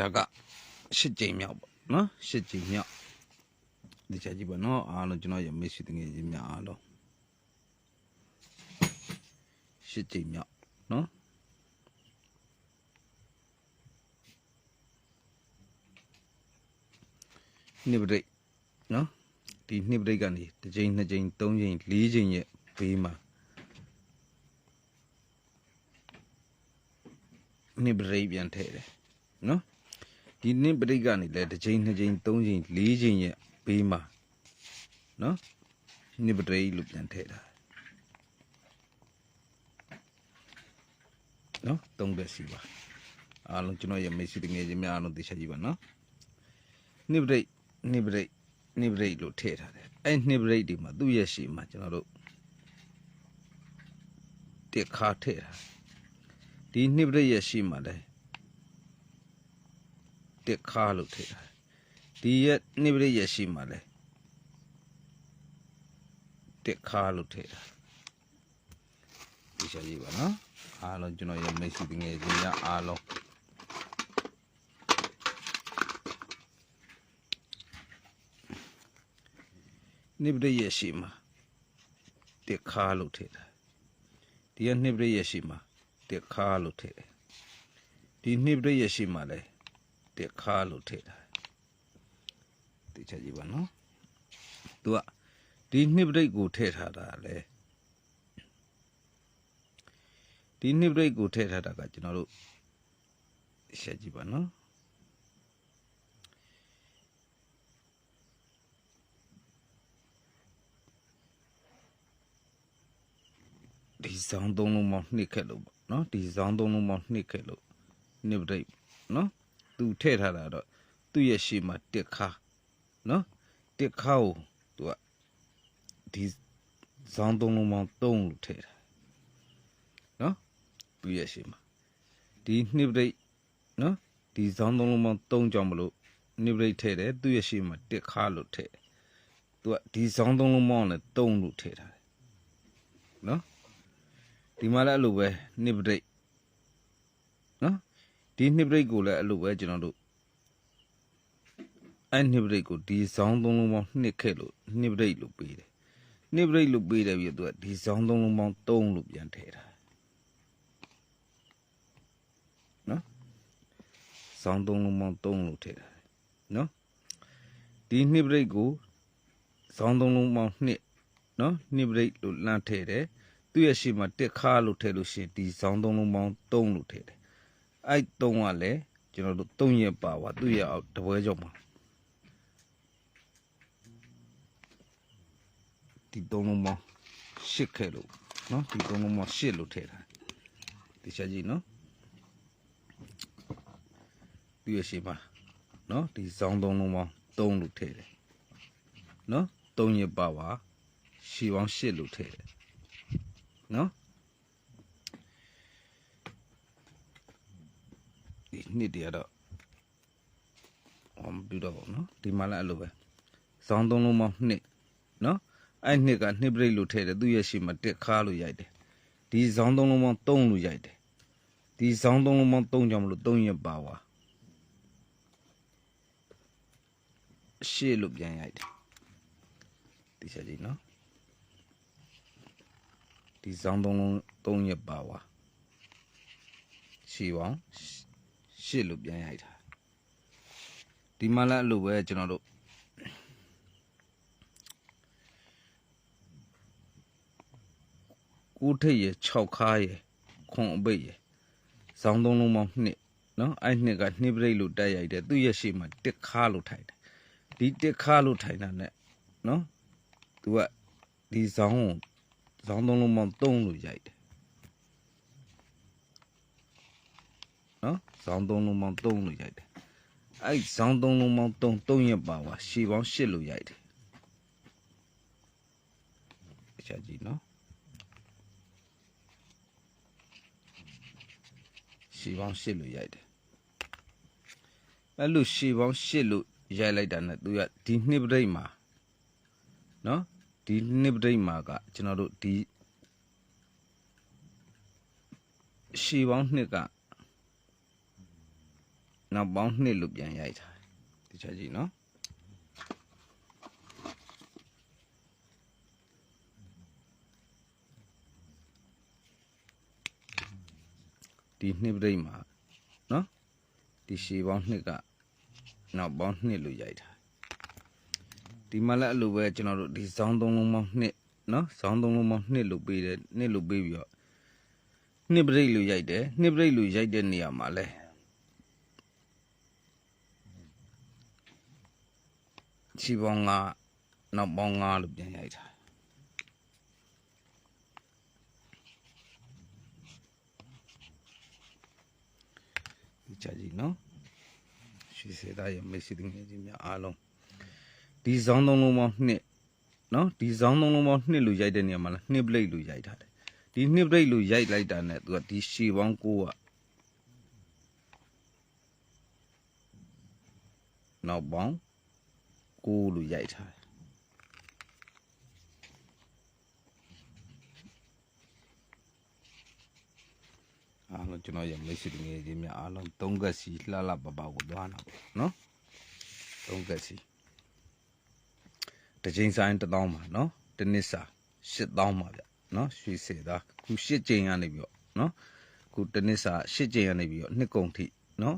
ဒါကရှစ်ကြိမ်မြောက်ပေါ့နော်ရှစ်ကြိမ်မြောက်ဒီချက်ကြည့်ပါနော်အားလုံးကျွန်တော်ရမေ့ရှိတငယ်ချင်းများအားလုံးရှစ်ကြိမ်မြောက်နော်နှစ်ပရိတ်နော်ဒီနှစ်ပရိတ်ကနေတစ်ကြိမ်နှစ်ကြိမ်သုံးကြိမ်လေးကြိမ်ရဲ့ဘေးမှာနှစ်ပရိတ်ပြန်ထည့်တယ်နော် ဒီနှစ်ပရိတ်ကနေလဲတစ်ချိန်နှစ်ချိန်သုံးချိန်လေးချိန်ရဲ့ဘေးမှာနော်နှစ်ပရိတ်လို့ပြန်ထည့်တာနော်သုံးတဲ့စီပါအားလုံးကျွန်တော်ရဲ့မိတ်ဆွေတငယ်ချင်းများအားလုံးသိချကြည့်ပါနော်နှစ်ပရိတ်နှစ်ပရိတ်နှစ်ပရိတ်လို့ထည့်ထားတယ်အဲ့နှစ်ပရိတ်ဒီမှာသူ့ရဲ့ရှေ့မှာကျွန်တော်တို့တက်ခါထည့်တာဒီနှစ်ပရိတ်ရဲ့ရှေ့မှာလဲ တက်ခါလို့ထည့်တာဒီရက်နိဗ္ဗရိတ်ရက်ရှိမှလဲတက်ခါလို့ထည့်တာဒီချက်ကြီးပါနော်အားလုံးကျွန်တော်ရဲ့မိတ်ဆွေငယ်ချင်းများအားလုံးနိဗ္ဗရိတ်ရက်ရှိမှတက်ခါလို့ထည့်တာဒီရက်နိဗ္ဗရိတ်ရက်ရှိမှတက်ခါလို့ထည့်တယ်ဒီနိဗ္ဗရိတ်ရက်ရှိမှလဲ တက်ခါလို့ထည့်တာတိချက်ကြည့်ပါနော်သူကဒီနှစ်ပရိတ်ကိုထည့်ထားတာလေဒီနှစ်ပရိတ်ကိုထည့်ထားတာကကျွန်တော်တို့ရှက်ကြည့်ပါနော်ဒီဇောင်းသုံးလုံးပေါင်းနှစ်ခက်လို့ပေါ့နော်ဒီဇောင်းသုံးလုံးပေါင်းနှစ်ခက်လို့နှစ်ပရိတ်နော် သူထည့်ထားတာတော့သူ့ရဲ့ရှေ့မှာတက်ခါနော်တက်ခါကိုသူကဒီဇောင်းသုံးလုံးပေါင်း3လို့ထည့်တာနော်သူ့ရဲ့ရှေ့မှာဒီနှစ်ပရိတ်နော်ဒီဇောင်းသုံးလုံးပေါင်း3ကြောင့်မလို့နှစ်ပရိတ်ထည့်တယ်သူ့ရဲ့ရှေ့မှာတက်ခါလို့ထည့်တယ်သူကဒီဇောင်းသုံးလုံးပေါင်းလည်း3လို့ထည့်ထားတယ်နော်ဒီမှာလည်းအဲ့လိုပဲနှစ်ပရိတ်နော် ဒီနှစ်ပရိတ်ကိုလည်းအဲ့လိုပဲကျွန်တော်တို့အဲ့နှစ်ပရိတ်ကိုဒီဇောင်းသုံးလုံးပေါင်းနှစ်ခဲ့လို့နှစ်ပရိတ်လို့ပေးတယ်နှစ်ပရိတ်လို့ပေးတယ်ပြီးတော့သူကဒီဇောင်းသုံးလုံးပေါင်း3လို့ပြန်ထည့်တာနော်ဇောင်းသုံးလုံးပေါင်း3လို့ထည့်တာနော်ဒီနှစ်ပရိတ်ကိုဇောင်းသုံးလုံးပေါင်း2နော်နှစ်ပရိတ်လို့လမ်းထည့်တယ်သူ့ရဲ့ရှေ့မှာတက်ခါလို့ထည့်လို့ရှိရင်ဒီဇောင်းသုံးလုံးပေါင်း3လို့ထည့်တယ် အဲ့တုံးကလည်းကျွန်တော်တို့တုံးရက်ပါပါသူ့ရဲ့အောက်တပွဲကြောင့်မှာဒီတုံးလုံးပေါင်းရှစ်ခဲ့လို့နော်ဒီတုံးလုံးပေါင်းရှစ်လို့ထည့်ထားဒီချက်ကြီးနော်သူ့ရဲ့ရှေ့မှာနော်ဒီဇောင်းတုံးလုံးပေါင်း3လို့ထည့်တယ်နော်တုံးရက်ပါပါရှီပေါင်းရှစ်လို့ထည့်တယ်နော် ဒီနှစ်တည်းကတော့အောင်ပြတော့ဗောနော်ဒီမှာလည်းအဲ့လိုပဲဇောင်းသုံးလုံးပေါင်းနှစ်နော်အဲ့နှစ်ကနှစ်ပရိတ်လို့ထည့်တယ်သူ့ရဲ့ရှေ့မှာတက်ခါလို့ရိုက်တယ်ဒီဇောင်းသုံးလုံးပေါင်းသုံးလို့ရိုက်တယ်ဒီဇောင်းသုံးလုံးပေါင်းသုံးကြောင့်မလို့သုံးရပါဝါရှေ့လို့ပြန်ရိုက်တယ်ဒီချက်ကြီးနော်ဒီဇောင်းသုံးလုံးသုံးရပါဝါရှေ့ပေါင်း ရှစ်လို့ပြန်ရိုက်တာဒီမှာလည်းအဲ့လိုပဲကျွန်တော်တို့ကိုထိတ်ရ6ခါရခွန်အပိတ်ရဇောင်းသုံးလုံးပေါင်းနှစ်နော်အဲ့နှစ်ကနှစ်ပရိတ်လို့တက်ရိုက်တယ်သူ့ရဲ့ရှေ့မှာတစ်ခါလို့ထိုင်တယ်ဒီတစ်ခါလို့ထိုင်တာ ਨੇ နော်သူကဒီဇောင်းကိုဇောင်းသုံးလုံးပေါင်း3လို့ရိုက်တယ်နော် ဇောင်းသုံးလုံးပေါင်း3လို့ရိုက်တယ်အဲ့ဇောင်းသုံးလုံးပေါင်း3 3ရက်ပါပါရှည်ပေါင်း8လို့ရိုက်တယ်အချာကြည့်နော်ရှည်ပေါင်း8လို့ရိုက်တယ်အဲ့လိုရှည်ပေါင်း8လို့ရိုက်လိုက်တာ ਨੇ သူကဒီနှစ်ပရိတ်မှာနော်ဒီနှစ်ပရိတ်မှာကကျွန်တော်တို့ဒီရှည်ပေါင်းနှစ်က နောက်ပေါင်းနှစ်လို့ပြန်ရိုက်ထားတယ်ဒီချက်ကြည့်နော်ဒီနှစ်ပြိတ်မှာနော်ဒီရှည်ပေါင်းနှစ်ကနောက်ပေါင်းနှစ်လို့ရိုက်ထားဒီမှာလည်းအဲ့လိုပဲကျွန်တော်တို့ဒီဇောင်းသုံးလုံးပေါင်းနှစ်နော်ဇောင်းသုံးလုံးပေါင်းနှစ်လို့ပေးတယ်နှစ်လို့ပေးပြီးတော့နှစ်ပြိတ်လို့ရိုက်တယ်နှစ်ပြိတ်လို့ရိုက်တဲ့နေရာမှာလဲ ချီပေါင်းကနောက်ပေါင်း9လို့ပြန်ရိုက်ထားဒီချာကြီးနော်ရွှေစေသားရဲ့မိတ်ဆွေငယ်ချင်းများအားလုံးဒီဇောင်းသုံးလုံးပေါင်းနှစ်နော်ဒီဇောင်းသုံးလုံးပေါင်းနှစ်လူရိုက်တဲ့နေရာမှာလားနှစ်ပလိတ်လူရိုက်ထားတယ်ဒီနှစ်ပလိတ်လူရိုက်လိုက်တာနဲ့သူကဒီရှည်ပေါင်းကိုကနောက်ပေါင်း ကိုလူရိုက်ထားတယ်အားလုံးကျွန်တော်ရဲ့မိတ်ဆွေငယ်ချင်းများအားလုံးသုံးကက်စီလှလှပပကိုသွားတာပေါ့နော်သုံးကက်စီတစ်ချိန်ဆိုင်တစ်သောင်းပါနော်တစ်နှစ်စာရှစ်သောင်းပါဗျနော်ရွှေစေသားခုရှစ်ချိန်ကနေပြီးတော့နော်ခုတစ်နှစ်စာရှစ်ချိန်ကနေပြီးတော့နှစ်ကုန်ထိနော်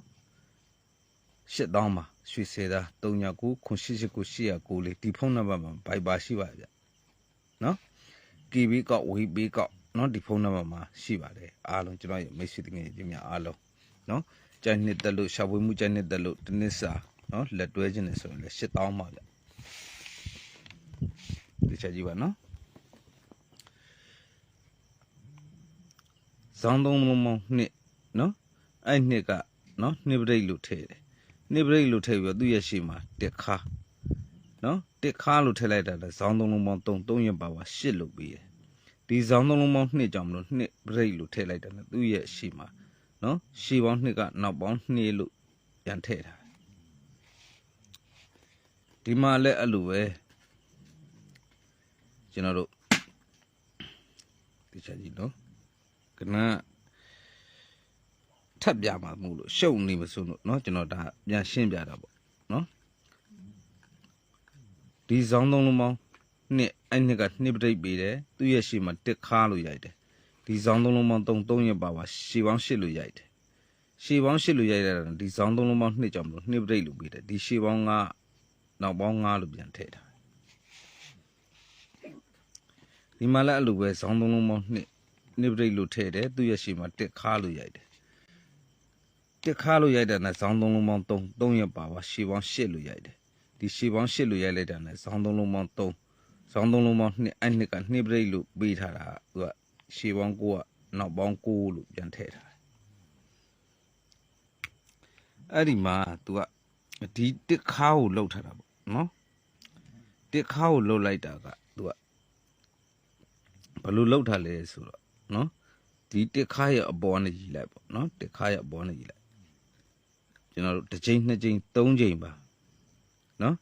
ရှစ်သောင်းပါ ရွှေစေတာ39989896လေးဒီဖုန်းနံပါတ်မှာ Viber ရှိပါဗျ။နော်။ KB ကောက် WeB ကောက်နော်ဒီဖုန်းနံပါတ်မှာရှိပါတယ်။အားလုံးကျွန်တော်ရဲ့မိတ်ဆွေတငယ်ချင်းများအားလုံးနော်။ကြိုင်နှစ်သက်လို့ရှာဖွေမှုကြိုင်နှစ်သက်လို့တနစ်စာနော်လက်တွဲခြင်းနဲ့ဆိုရင်လည်း8000ပါဗျ။ဒီချက်ကြီးပါနော်။ဇောင်းသုံးမုံမုံနှစ်နော်အဲ့နှစ်ကနော်နှစ်ပရိတ်လို့ထည့်တယ် နှစ်ပရိတ်လို့ထည့်ပြီးတော့သူ့ရဲ့ရှေ့မှာတက်ခါနော်တက်ခါလို့ထည့်လိုက်တာလဲဇောင်းသုံးလုံးပေါင်း3 3ရက်ပါပါ8လို့ပြီးတယ်ဒီဇောင်းသုံးလုံးပေါင်း2ကြောင့်မလို့2 break လို့ထည့်လိုက်တယ်လဲသူ့ရဲ့ရှေ့မှာနော်ရှေ့ပေါင်း2ကနောက်ပေါင်း2လို့ပြန်ထည့်ထားဒီမှာလဲအဲ့လိုပဲကျွန်တော်တို့ဒီချက်ကြီးနော်ကနန်း ထပ်ပြမှာမဟုတ်လို့ရှုပ်နေမစိုးလို့เนาะကျွန်တော်ဒါပြန်ရှင်းပြတာပေါ့เนาะဒီဇောင်းသုံးလုံးပေါင်းနှစ်အဲ့နှစ်ကနှစ်ပဋိပ်ပေးတယ်သူ့ရဲ့ရှေ့မှာတစ်ခါလို့ရိုက်တယ်ဒီဇောင်းသုံးလုံးပေါင်း3 3ရက်ပါပါရှေ့ပေါင်း8လို့ရိုက်တယ်ရှေ့ပေါင်း8လို့ရိုက်တာဒီဇောင်းသုံးလုံးပေါင်းနှစ်ကြောင့်မလို့နှစ်ပဋိပ်လို့ပေးတယ်ဒီရှေ့ပေါင်းကနောက်ပေါင်း9လို့ပြန်ထည့်ထားဒီမှာလည်းအဲ့လိုပဲဇောင်းသုံးလုံးပေါင်းနှစ်နှစ်ပဋိပ်လို့ထည့်တယ်သူ့ရဲ့ရှေ့မှာတစ်ခါလို့ရိုက်တယ် တစ်ခါလို့ရိုက်တာနဲ့ဇောင်းသုံးလုံးပေါင်း3 3ရက်ပါပါရှေ့ပေါင်း8လို့ရိုက်တယ်ဒီရှေ့ပေါင်း8လို့ရိုက်လိုက်တာနဲ့ဇောင်းသုံးလုံးပေါင်း3ဇောင်းသုံးလုံးပေါင်း2အဲ့နှစ်ကနှစ်ပရိတ်လို့ပေးထားတာသူကရှေ့ပေါင်း9ကနောက်ပေါင်း9လို့ပြန်ထည့်ထားတယ်အဲ့ဒီမှာသူကဒီတစ်ခါကိုလှုပ်ထားတာပေါ့နော်တစ်ခါကိုလှုပ်လိုက်တာကသူကဘယ်လိုလှုပ်ထားလဲဆိုတော့နော်ဒီတစ်ခါရဲ့အပေါ်နဲ့ကြီးလိုက်ပေါ့နော်တစ်ခါရဲ့အပေါ်နဲ့ကြီးလိုက် ကျွန်တော်တို့တစ်ချိန်နှစ်ချိန်သုံးချိန်ပါနော်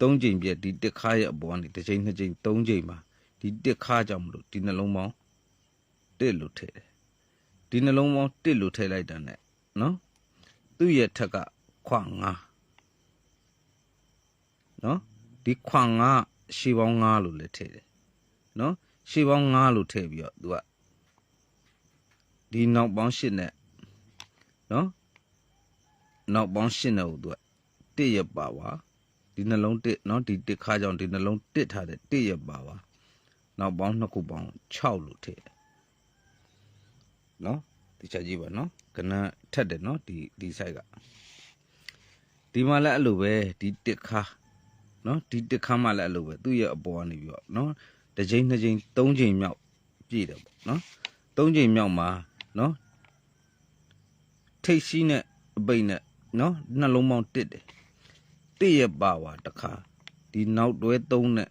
သုံးချိန်ပြည့်ဒီတစ်ခါရဲ့အပေါ်ကနေတစ်ချိန်နှစ်ချိန်သုံးချိန်ပါဒီတစ်ခါကြောင့်မလို့ဒီနှလုံးပေါင်းတစ်လို့ထည့်တယ်ဒီနှလုံးပေါင်းတစ်လို့ထည့်လိုက်တာ ਨੇ နော်သူ့ရဲ့ထက်ကခွငါနော်ဒီခွငါရှေးပေါင်း9လို့လည်းထည့်တယ်နော်ရှေးပေါင်း9လို့ထည့်ပြီးတော့သူကဒီနောက်ပေါင်း8နဲ့နော် နောက်ပေါင်း8နဲ့ဟိုသူကတစ်ရပါပါဒီနှလုံးတစ်နော်ဒီတစ်ခါကြောင့်ဒီနှလုံးတစ်ထားတဲ့တစ်ရပါပါနောက်ပေါင်းနှစ်ခုပေါင်း6လို့ထည့်တယ်နော်ဒီချက်ကြည့်ပါနော်ကနန်းထက်တယ်နော်ဒီဒီ site ကဒီမှာလည်းအဲ့လိုပဲဒီတစ်ခါနော်ဒီတစ်ခါမှလည်းအဲ့လိုပဲသူ့ရဲ့အပေါ်ကနေပြီးတော့နော်တစ်ချိန်နှစ်ချိန်သုံးချိန်မြောက်ပြည့်တယ်ပေါ့နော်သုံးချိန်မြောက်မှာနော်ထိတ်စီးနဲ့အပိတ်နဲ့ နော်နှလုံးပေါင်းတစ်တယ်တစ်ရပါဝါတစ်ခါဒီနောက်တွဲသုံးနဲ့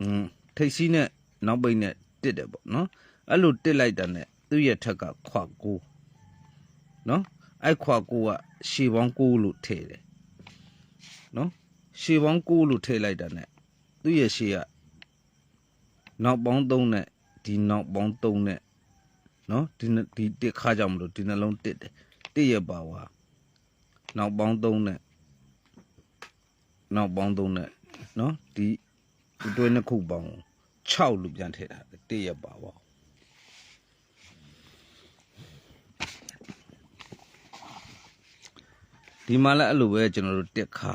อืมထိတ်စီးနဲ့နောက်ပိတ်နဲ့တစ်တယ်ပေါ့နော်အဲ့လိုတစ်လိုက်တာနဲ့သူ့ရဲ့ထက်ကခွာကိုနော်အဲ့ခွာကိုကရှေပေါင်းကိုလို့ထည့်တယ်နော်ရှေပေါင်းကိုလို့ထည့်လိုက်တာနဲ့သူ့ရဲ့ရှေကနောက်ပေါင်း3နဲ့ဒီနောက်ပေါင်း3နဲ့နော်ဒီဒီတစ်ခါကြောင့်မလို့ဒီနှလုံးတစ်တယ်တစ်ရပါဝါ နောက်ပေါင်း3နဲ့နောက်ပေါင်း3နဲ့နော်ဒီအတွဲနှစ်ခုပေါင်း6လို့ပြန်ထည့်ထားတယ်တည့်ရပါပါဒီမှာလည်းအဲ့လိုပဲကျွန်တော်တို့တက်ခါ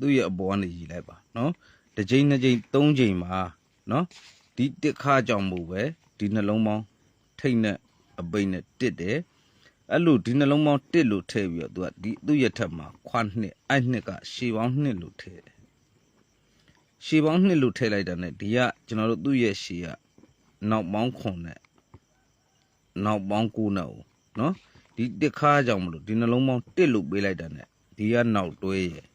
သူ့ရဲ့အပေါ်ကနေရည်လိုက်ပါနော်တစ်ချိန်နှစ်ချိန်သုံးချိန်မှာနော်ဒီတက်ခါကြောင့်မို့ပဲဒီနှလုံးပေါင်းထိတ်နဲ့အပိတ်နဲ့တစ်တယ် အဲ့လိုဒီနှလုံးပေါင်းတစ်လို့ထည့်ပြီးတော့သူကဒီသူ့ရဲ့ထက်မှာခွာနှစ်အဲ့နှစ်ကရှည်ပေါင်းနှစ်လို့ထည့်တယ်ရှည်ပေါင်းနှစ်လို့ထည့်လိုက်တာ ਨੇ ဒီကကျွန်တော်တို့သူ့ရဲ့ရှည်ကနောက်ပေါင်းခွန်နဲ့နောက်ပေါင်း9နဲ့ဦးနော်ဒီတစ်ခါကြောင့်မလို့ဒီနှလုံးပေါင်းတစ်လို့ပေးလိုက်တာ ਨੇ ဒီကနောက်တွဲရဲ့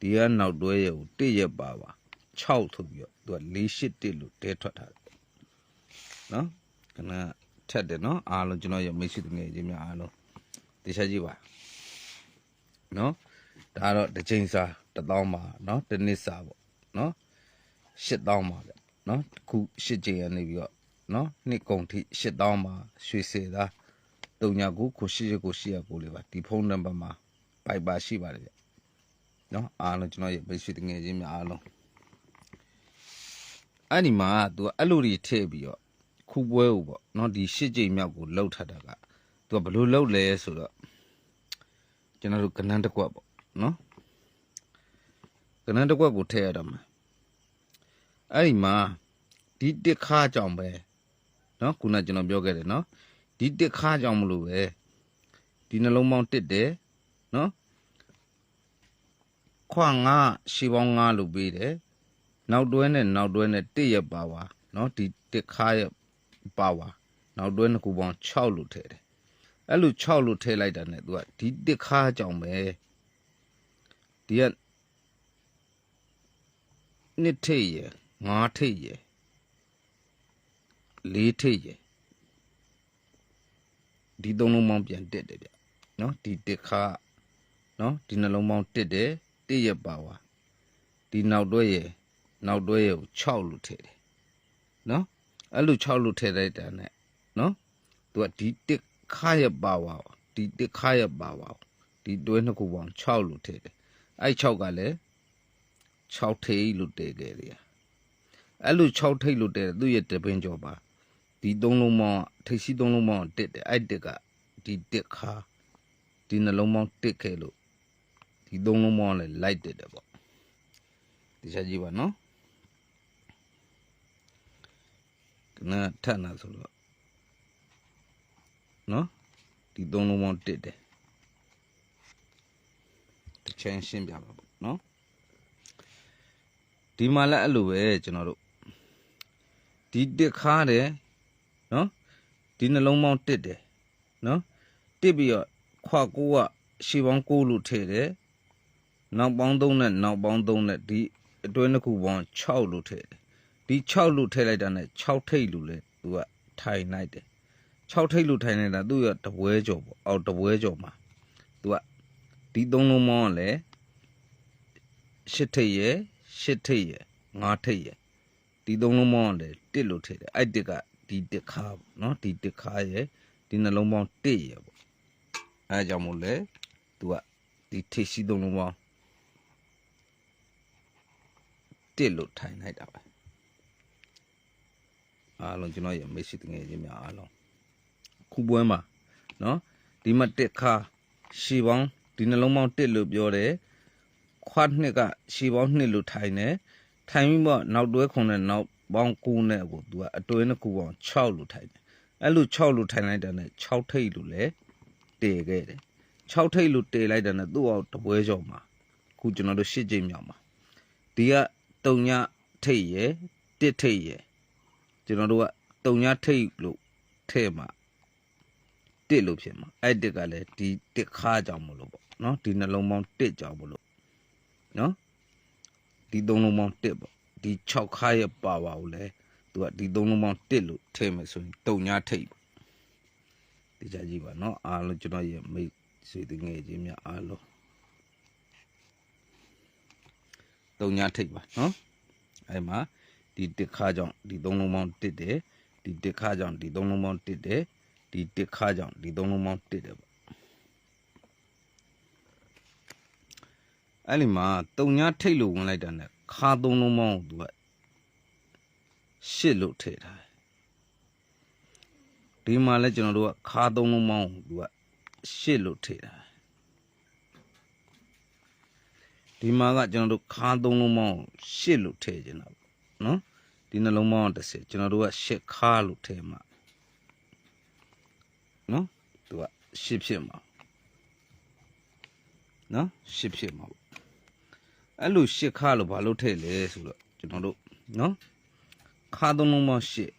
ဒီကနောက်တွဲရဲ့ကိုတစ်ရက်ပါပါ6ဆိုပြီးတော့သူက4 8တစ်လို့တဲထွက်ထားတယ်နော်ခဏ ထက်တယ်နော်အားလုံးကျွန်တော်ရဲ့မိတ်ဆွေတငယ်ချင်းများအားလုံးတရားကြည့်ပါနော်ဒါတော့တစ်ချိန်စာတစ်သောင်းပါနော်တစ်နှစ်စာပေါ့နော်ရှစ်သောင်းပါဗျနော်တစ်ခုရှစ်ချိန်ရနေပြီးတော့နော်နှစ်ကုန်ထိရှစ်သောင်းပါရွှေစေသားတုံညာကိုကိုရှိရကိုရှိရကိုလေးပါဒီဖုန်းနံပါတ်မှာပိုက်ပါရှိပါတယ်ဗျနော်အားလုံးကျွန်တော်ရဲ့မိတ်ဆွေတငယ်ချင်းများအားလုံးအဲ့ဒီမှာ तू အဲ့လိုတွေထည့်ပြီးတော့ ခုပွဲကိုပေါ့နော်ဒီရှစ်ကြိမ်မြောက်ကိုလှုပ်ထတာက तू ဘယ်လိုလှုပ်လဲဆိုတော့ကျွန်တော်တို့ကနန်းတစ်ကွက်ပေါ့နော်ကနန်းတစ်ကွက်ကိုထည့်ရတော့မှာအဲ့ဒီမှာဒီတစ်ခါကြောင့်ပဲနော်ခုနကျွန်တော်ပြောခဲ့တယ်နော်ဒီတစ်ခါကြောင့်မလို့ပဲဒီနှလုံးပေါင်းတစ်တယ်နော်ခွာငါရှီပေါင်းငါလို့ပေးတယ်နောက်တွဲနဲ့နောက်တွဲနဲ့တစ်ရပါပါနော်ဒီတစ်ခါရပါ ပါနောက်တွဲနှစ်ခုပေါင်း6လို့ထည့်တယ်အဲ့လို6လို့ထည့်လိုက်တာ ਨੇ သူကဒီတစ်ခါကြောင့်ပဲဒီကနှစ်ထိတ်ရငါးထိတ်ရလေးထိတ်ရဒီသုံးလုံးပေါင်းပြန်တက်တယ်ဗျနော်ဒီတစ်ခါနော်ဒီနှလုံးပေါင်းတက်တယ်တစ်ရပါပါဒီနောက်တွဲရနောက်တွဲရကို6လို့ထည့်တယ်နော် အဲ့လို6လို့ထည့်လိုက်တာ ਨੇ နော်သူကဒီတစ်ခါရပါပါဒီတစ်ခါရပါပါဒီတွဲနှစ်ခုပေါင်း6လို့ထည့်တယ်အဲ့6ကလည်း6ထိပ်လို့တည်ခဲ့တယ်အဲ့လို6ထိပ်လို့တည်တယ်သူ့ရဲ့တပင်းကြော်ပါဒီသုံးလုံးပေါင်းထိပ်စီးသုံးလုံးပေါင်းတက်တယ်အဲ့တက်ကဒီတက်ခါဒီနှလုံးပေါင်းတက်ခဲ့လို့ဒီသုံးလုံးပေါင်းလည်းလိုက်တက်တယ်ပေါ့ဒီချက်ကြည့်ပါနော်က နထပ်နာဆိုတော့နော်ဒီသုံးလုံးပေါင်းတက်တယ်တစ်ချိန်ရှင်းပြပါပေါ့နော်ဒီမှာလည်းအဲ့လိုပဲကျွန်တော်တို့ဒီတစ်ခါတယ်နော်ဒီနှလုံးပေါင်းတစ်တယ်နော်တစ်ပြီးတော့ခွာကိုကရှေပေါင်း6လို့ထည့်တယ်နောက်ပေါင်း3နဲ့နောက်ပေါင်း3နဲ့ဒီအတွဲနှစ်ခုပေါင်း6လို့ထည့်တယ် ဒီ6လို့ထည့်လိုက်တာနဲ့6ထိတ်လို့လေသူကထိုင်လိုက်တယ်6ထိတ်လို့ထိုင်နေတာသူကတပွဲကြော်ပေါ့အော်တပွဲကြော်မှာသူကဒီသုံးလုံးပေါင်းကလည်း8ထိတ်ရဲ့8ထိတ်ရဲ့9ထိတ်ရဲ့ဒီသုံးလုံးပေါင်းကလည်း1လို့ထည့်တယ်အဲ့တစ်ကဒီတစ်ခါပေါ့နော်ဒီတစ်ခါရဲ့ဒီနှလုံးပေါင်း1ရဲ့ပေါ့အဲကြောင့်မို့လဲသူကဒီထိတ်ရှိသုံးလုံးပေါင်း1လို့ထိုင်လိုက်တာပဲ အားလုံးကျွန်တော်ရဲ့မိတ်ဆွေတငယ်ချင်းများအားလုံးခုပွဲမှာနော်ဒီမှာတစ်ခါရှီပေါင်းဒီနှလုံးပေါင်း1လို့ပြောတယ်ခွားနှစ်ကရှီပေါင်း2လို့ထိုင်တယ်ထိုင်ပြီးတော့နောက်တွဲခုံနဲ့နောက်ပေါင်း9နဲ့ကိုသူကအတွဲနှစ်ခုပေါင်း6လို့ထိုင်တယ်အဲ့လို6လို့ထိုင်လိုက်တာနဲ့6ထိပ်လို့လဲတည်ခဲ့တယ်6ထိပ်လို့တည်လိုက်တာနဲ့သူ့အောင်တပွဲကြော်မှာခုကျွန်တော်တို့ရှစ်ကြိမ်မြောက်မှာဒီကတုံညထိပ်ရယ်တစ်ထိပ်ရယ် ကျွန်တော်တို့ကတုံညထိပ်လို့ထဲမှာတစ်လို့ဖြစ်မှာအဲ့တစ်ကလည်းဒီတစ်ခါကြောင့်မလို့ပေါ့နော်ဒီနှလုံးပေါင်းတစ်ကြောင့်မလို့နော်ဒီသုံးလုံးပေါင်း1ပေါ့ဒီ6ခါရဲ့ပါပါကိုလဲသူကဒီသုံးလုံးပေါင်း1လို့ထည့်မယ်ဆိုရင်တုံညာထိတ်ပေါ့ဒီကြကြည့်ပါနော်အားလုံးကျွန်တော်ရဲ့မိတ်ဆွေတငယ်ချင်းများအားလုံးတုံညာထိတ်ပါနော်အဲ့မှာ ဒီတစ်ခါကြောင့်ဒီသုံးလုံးပေါင်း1တယ်ဒီတစ်ခါကြောင့်ဒီသုံးလုံးပေါင်း1တယ်ဒီတစ်ခါကြောင့်ဒီသုံးလုံးပေါင်း1တယ်ပေါ့အဲ့ဒီမှာတုံညာထိတ်လို့ဝင်လိုက်တာနဲ့ခါသုံးလုံးပေါင်းကိုသူကရှစ်လို့ထည့်ထားတယ်ဒီမှာလဲကျွန်တော်တို့ကခါသုံးလုံးပေါင်းကိုသူကရှစ်လို့ထည့်ထားတယ်ဒီမှာကကျွန်တော်တို့ခါသုံးလုံးပေါင်းကိုရှစ်လို့ထည့်ခြင်းတာပေါ့ နော်ဒီနှလုံးပေါင်းတစ်စက်ကျွန်တော်တို့ကရှစ်ခါလို့ထည့်မှာနော်သူကရှစ်ဖြစ်မှာနော်ရှစ်ဖြစ်မှာပေါ့အဲ့လိုရှစ်ခါလို့ဘာလို့ထည့်လဲဆိုတော့ကျွန်တော်တို့နော်ခါသုံးလုံးပေါင်းရှစ်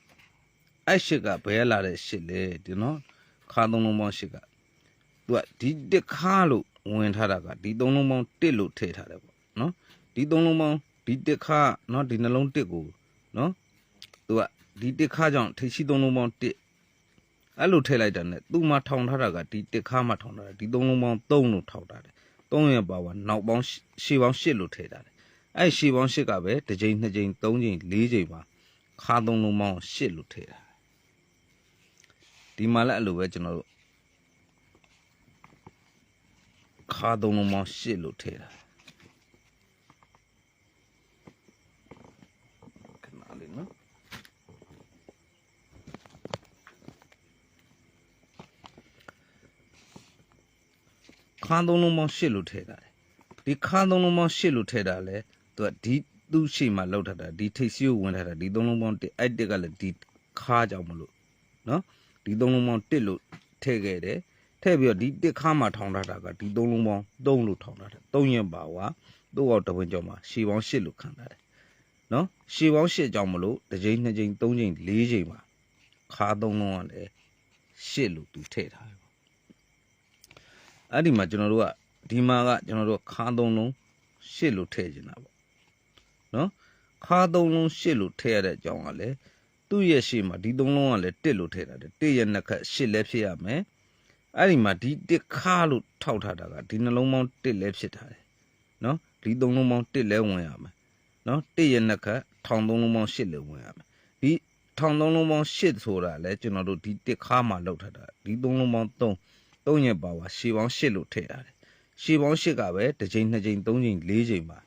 အဲ့ရှစ်ကဘယ်လာတဲ့ရှစ်လဲဒီနော်ခါသုံးလုံးပေါင်းရှစ်ကသူကဒီတစ်ခါလို့ဝင်ထားတာကဒီသုံးလုံးပေါင်းတစ်လို့ထည့်ထားတယ်ပေါ့နော်ဒီသုံးလုံးပေါင်း ဒီတစ်ခါနော်ဒီနှလုံးတစ်ကိုနော်သူကဒီတစ်ခါကြောင့်ထိရှိသုံးလုံးပေါင်းတစ်အဲ့လိုထည့်လိုက်တာ ਨੇ သူ့မှာထောင်ထားတာကဒီတစ်ခါမှထောင်ထားတာဒီသုံးလုံးပေါင်း3လို့ထောက်ထားတယ်3ရဲ့ပါဝါနောက်ပေါင်းရှေ့ပေါင်း8လို့ထည့်ထားတယ်အဲ့ရှေ့ပေါင်း8ကပဲတစ်ကြိမ်နှစ်ကြိမ်သုံးကြိမ်လေးကြိမ်ပါခါသုံးလုံးပေါင်း8လို့ထည့်ထားတယ်ဒီမှာလည်းအဲ့လိုပဲကျွန်တော်တို့ခါသုံးလုံးပေါင်း8လို့ထည့်ထားတယ်ခဏလေးနော် ခါသုံးလုံးပေါင်း8လို့ထည့်ထားတယ်ဒီခါသုံးလုံးပေါင်း8လို့ထည့်တာလဲသူကဒီသူ့ရှိမှလောက်ထားတာဒီထိတ်စီကိုဝင်ထားတာဒီသုံးလုံးပေါင်း1အဲ့တစ်ကလည်းဒီခါကြောင့်မလို့နော်ဒီသုံးလုံးပေါင်း1လို့ထည့်ခဲ့တယ်ထည့်ပြီးတော့ဒီတစ်ခါမှထောင်ထားတာကဒီသုံးလုံးပေါင်း3လို့ထောင်ထားတယ်3ရင်ပါဝါတို့အောက်တပွင့်ကြောင့်မှာရှည်ပေါင်း8လို့ခံထားတယ်နော်ရှည်ပေါင်း8ကြောင့်မလို့တစ်ကြိမ်နှစ်ကြိမ်သုံးကြိမ်လေးကြိမ်မှာခါသုံးလုံးကလည်း8လို့သူထည့်ထားတယ် အဲ့ဒီမှာကျွန်တော်တို့ကဒီမှာကကျွန်တော်တို့ခါသုံးလုံးရှစ်လို့ထည့်နေတာပေါ့နော်ခါသုံးလုံးရှစ်လို့ထည့်ရတဲ့အကြောင်းကလည်းသူ့ရဲ့ရှေ့မှာဒီသုံးလုံးကလည်းတစ်လို့ထည့်တာတယ်တစ်ရဲ့နှစ်ခက်ရှစ်လည်းဖြစ်ရမယ်အဲ့ဒီမှာဒီတစ်ခါလို့ထောက်ထားတာကဒီနှလုံးပေါင်းတစ်လည်းဖြစ်ထားတယ်နော်ဒီသုံးလုံးပေါင်းတစ်လည်းဝင်ရမယ်နော်တစ်ရဲ့နှစ်ခက်ထောင်သုံးလုံးပေါင်းရှစ်လည်းဝင်ရမယ်ဒီထောင်သုံးလုံးပေါင်းရှစ်ဆိုတာလည်းကျွန်တော်တို့ဒီတစ်ခါမှလောက်ထားတာဒီသုံးလုံးပေါင်းသုံး သုံးရက်ပါဝါရှေပေါင်း8လို့ထည့်ရတယ်ရှေပေါင်း8ကပဲတစ်ချိန်နှစ်ချိန်သုံးချိန်လေးချိန်ပါ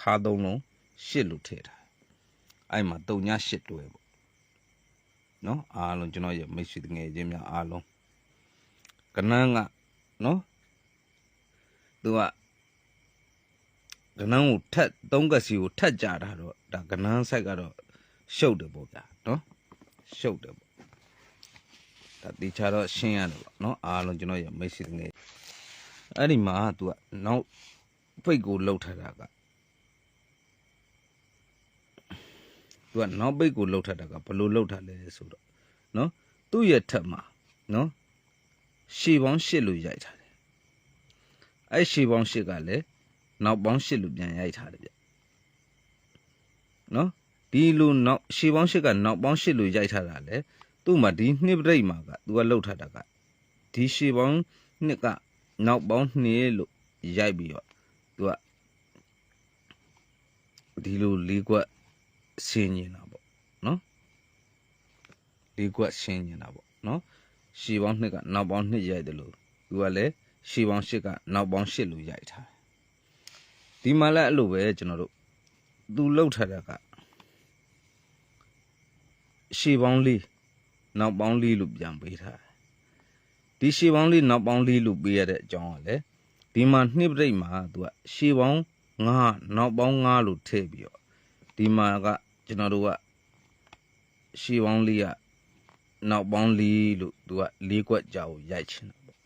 ခါသုံးလုံး8လို့ထည့်ထားအဲ့မှာ3ည8တွဲပေါ့နော်အားလုံးကျွန်တော်ရဲ့မိတ်ဆွေတငယ်ချင်းများအားလုံးကနန်းကနော်သူကကနန်းကိုထက်သုံးကစီကိုထက်ကြတာတော့ဒါကနန်းဆိုင်ကတော့ရှုပ်တယ်ပေါ့ဗျာနော်ရှုပ်တယ်ပေါ့ ဒါတေချာတော့ရှင်းရတယ်ပေါ့နော်အားလုံးကျွန်တော်ရမိတ်ဆွေငယ်အဲ့ဒီမှာ तू ကနောက်ဖိတ်ကိုလှုပ်ထားတာက तू ကနောက်ပိတ်ကိုလှုပ်ထားတာကဘယ်လိုလှုပ်ထားလဲဆိုတော့နော်သူ့ရဲ့ထက်မှာနော်ရှေပေါင်း၈လို့ရိုက်ထားတယ်အဲ့ရှေပေါင်း၈ကလည်းနောက်ပေါင်း၈လို့ပြန်ရိုက်ထားတယ်ဗျနော်ဒီလိုနောက်ရှေပေါင်း၈ကနောက်ပေါင်း၈လို့ရိုက်ထားတာလေ သူ့မှာဒီနှစ်ပြိတ်မှာကသူကလှုပ်ထားတာကဒီရှေပေါင်းနှစ်ကနောက်ပေါင်းနှစ်လို့ရိုက်ပြီးတော့သူကဒီလိုလေးကွက်ဆင်းနေတာပေါ့နော်လေးကွက်ဆင်းနေတာပေါ့နော်ရှေပေါင်းနှစ်ကနောက်ပေါင်းနှစ်ရိုက်တယ်လို့သူကလည်းရှေပေါင်းရှစ်ကနောက်ပေါင်းရှစ်လို့ရိုက်ထားတယ်ဒီမှာလည်းအဲ့လိုပဲကျွန်တော်တို့သူလှုပ်ထားတာကရှေပေါင်းလေး နောက်ပေါင်းလေးလို့ပြန်ပေးထားတယ်ဒီရှေးပေါင်းလေးနောက်ပေါင်းလေးလို့ပေးရတဲ့အကြောင်းကလည်းဒီမှာနှစ်ပြိတ်မှာသူကရှေးပေါင်း9နောက်ပေါင်း9လို့ထည့်ပြီးတော့ဒီမှာကကျွန်တော်တို့ကရှေးပေါင်းလေးကနောက်ပေါင်းလေးလို့သူကလေးကွက်ကြာကိုရိုက်ချင်တာပေါ့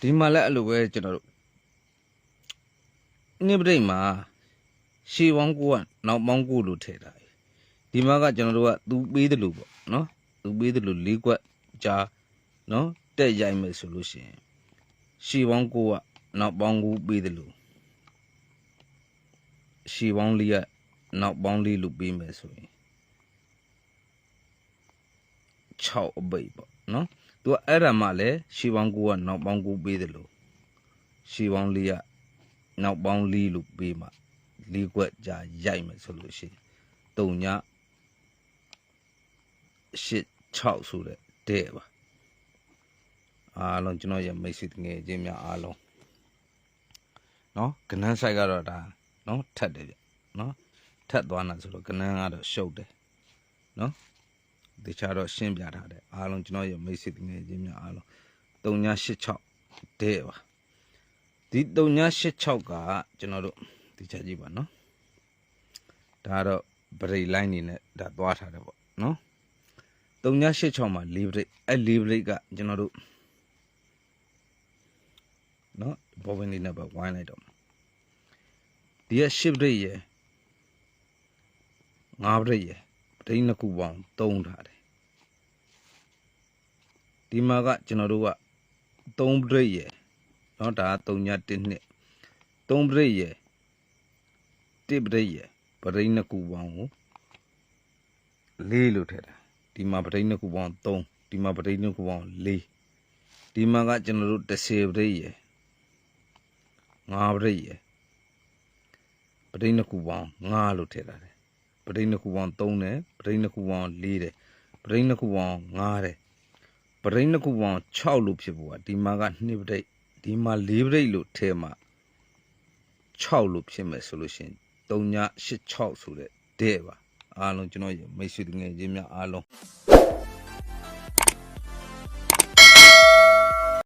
ဒီမှာလည်းအဲ့လိုပဲကျွန်တော်တို့နှစ်ပြိတ်မှာရှေးပေါင်း9ကနောက်ပေါင်း9လို့ထည့်တာ ဒီမှာကကျွန်တော်တို့ကသူပေးတယ်လို့ပေါ့နော်သူပေးတယ်လို့လေးကွက်ကြာနော်တက်ရိုက်မယ်ဆိုလို့ရှိရင်ရှီပေါင်းကိုကနောက်ပေါင်းကိုပေးတယ်လို့ရှီပေါင်းလေးကနောက်ပေါင်းလေးလို့ပေးမယ်ဆိုရင်6အပိတ်ပေါ့နော်သူကအဲ့ဒါမှလည်းရှီပေါင်းကိုကနောက်ပေါင်းကိုပေးတယ်လို့ရှီပေါင်းလေးကနောက်ပေါင်းလေးလို့ပေးမှလေးကွက်ကြာရိုက်မယ်ဆိုလို့ရှိရင်တုံည 8 6ဆိုတဲ့တဲ့ပါအားလုံးကျွန်တော်ရဲ့မိတ်ဆွေငယ်ချင်းများအားလုံးနော်ကနန်းဆိုင်ကတော့ဒါနော်ထက်တယ်ဗျနော်ထက်သွားတာဆိုတော့ကနန်းကတော့ရှုပ်တယ်နော်တခြားတော့ရှင်းပြထားတယ်အားလုံးကျွန်တော်ရဲ့မိတ်ဆွေငယ်ချင်းများအားလုံး3986တဲ့ပါဒီ3986ကကျွန်တော်တို့ဒီချက်ကြည့်ပါနော်ဒါကတော့ဗရိတ်လိုင်းနေနဲ့ဒါသွားထားတယ်ပေါ့နော် 3986မှာ4ဗရိတ်အဲ့4ဗရိတ်ကကျွန်တော်တို့နော်ဘောဝင်လေးနဲ့ပဲဝိုင်းလိုက်တော့ဒီက10ဘရိတ်ရယ်9ဘရိတ်ရယ်ဘရိတ်နှစ်ခုပေါင်း3ထားတယ်ဒီမှာကကျွန်တော်တို့က3ဘရိတ်ရယ်နော်ဒါက3ည1နှစ်3ဘရိတ်ရယ်1ဘရိတ်ရယ်ဘရိတ်နှစ်ခုပေါင်းကို4လို့ထည့်တာ ဒီမှာဘရိတ်နှစ်ခုပေါင်း3ဒီမှာဘရိတ်နှစ်ခုပေါင်း4ဒီမှာကကျွန်တော်တို့10ဘရိတ်ရယ်ငါပရိတ်ရယ်ပရိတ်နှစ်ခုပေါင်းငါလို့ထည့်ထားတယ်ပရိတ်နှစ်ခုပေါင်း3တယ်ပရိတ်နှစ်ခုပေါင်း4တယ်ပရိတ်နှစ်ခုပေါင်း5တယ်ပရိတ်နှစ်ခုပေါင်း6လို့ဖြစ်ဖို့ကဒီမှာက2ပရိတ်ဒီမှာ4ပရိတ်လို့ထဲမှာ6လို့ဖြစ်မယ်ဆိုလို့ရှိရင်3ည86ဆိုတဲ့တဲ့ပါ အားလုံးကျွန်တော်ရမိတ်ဆွေငယ်ချင်းများအားလုံး